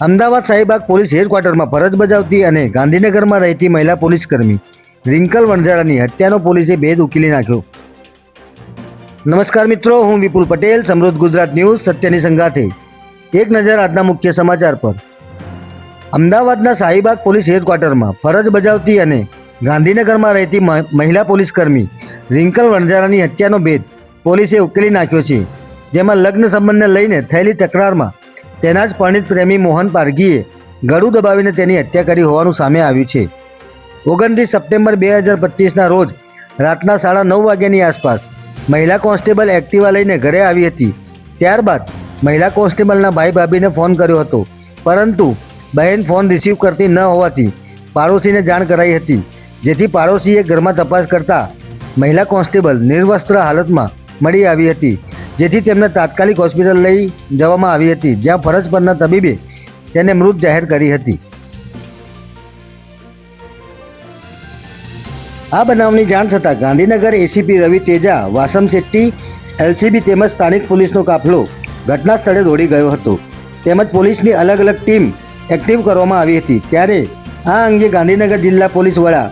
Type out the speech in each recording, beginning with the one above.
Ahmedabad Shahibaug police હેડક્વાર્ટરમાં ફરજ બજાવતી અને ગાંધીનગરમાં રહેતી મહિલા પોલીસકર્મી રિંકલ વણઝારાની હત્યાનો પોલીસે ભેદ ઉકેલી નાખ્યો. નમસ્કાર મિત્રો, હું વિપુલ પટેલ, સમૃદ્ધ ગુજરાત ન્યૂઝ, સત્યની સંગાથે. એક નજર આજના મુખ્ય સમાચાર પર. અમદાવાદના શાહીબાગ પોલીસ હેડક્વાર્ટરમાં ફરજ બજાવતી અને ગાંધીનગરમાં રહેતી મહ- મહિલા પોલીસકર્મી રિંકલ વણઝારાની હત્યાનો ભેદ પોલીસે ઉકેલી નાખ્યો છે. જેમાં લગ્ન સંબંધને લઈને થયેલી તકરારમાં તેના જ પરિણીત પ્રેમી મોહન પારગીએ ગળું દબાવીને તેની હત્યા કરી હોવાનું સામે આવ્યું છે. ઓગણત્રીસ સપ્ટેમ્બર બે હજાર પચીસના રોજ રાતના સાડા નવ વાગ્યાની આસપાસ મહિલા કોન્સ્ટેબલ એક્ટિવા લઈને ઘરે આવી હતી. ત્યારબાદ મહિલા કોન્સ્ટેબલના ભાઈ ભાભીને ફોન કર્યો હતો. પરંતુ બહેન ફોન રિસીવ કરતી ન હોવાથી પાડોશીને જાણ કરાઈ હતી, જેથી પાડોશીએ ઘરમાં તપાસ કરતા મહિલા કોન્સ્ટેબલ નિર્વસ્ત્ર હાલતમાં મળી આવી હતી. જેથી તેમને તાત્કાલિક હોસ્પિટલ લઈ જવામાં આવી હતી, જ્યાં ફરજ પરના તબીબે તેને મૃત જાહેર કરી હતી. આ બનાવની જાણ થતાં ગાંધીનગર એસીપી રવિ તેજા, વાસમ શેટ્ટી એલસીબી તેમજ સ્થાનિક પોલીસનો કાફલો ઘટના સ્થળે દોડી ગયો હતો. તેમજ પોલીસની અલગ અલગ ટીમ એક્ટિવ કરવામાં આવી હતી. ત્યારે આ અંગે ગાંધીનગર જિલ્લા પોલીસ વડા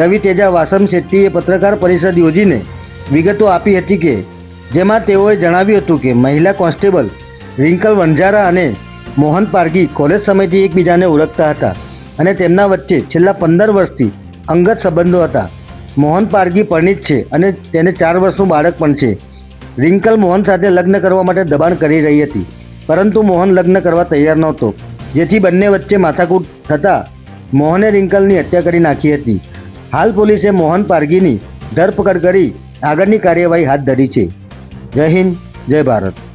રવિ તેજા, વાસમ શેટ્ટીએ પત્રકાર પરિષદ યોજીને વિગતો આપી હતી કે જેમાં તેઓએ જણાવ્યું હતું કે મહિલા કોન્સ્ટેબલ રિંકલ વણઝારા અને મોહન પારગી કોલેજ સમયથી એકબીજાને ઓળખતા હતા અને તેમના વચ્ચે છેલ્લા પંદર વર્ષથી અંગત સંબંધો હતા. મોહન પારગી પરિણિત છે અને તેને ચાર વર્ષનું બાળક પણ છે. રિંકલ મોહન સાથે લગ્ન કરવા માટે દબાણ કરી રહી હતી, પરંતુ મોહન લગ્ન કરવા તૈયાર નહોતો, જેથી બંને વચ્ચે માથાકૂટ થતાં મોહને રિંકલની હત્યા કરી નાખી હતી. હાલ પોલીસે મોહન પારગીની ધરપકડ કરી આગળની કાર્યવાહી હાથ ધરી છે. જય હિન્દ જય ભારત.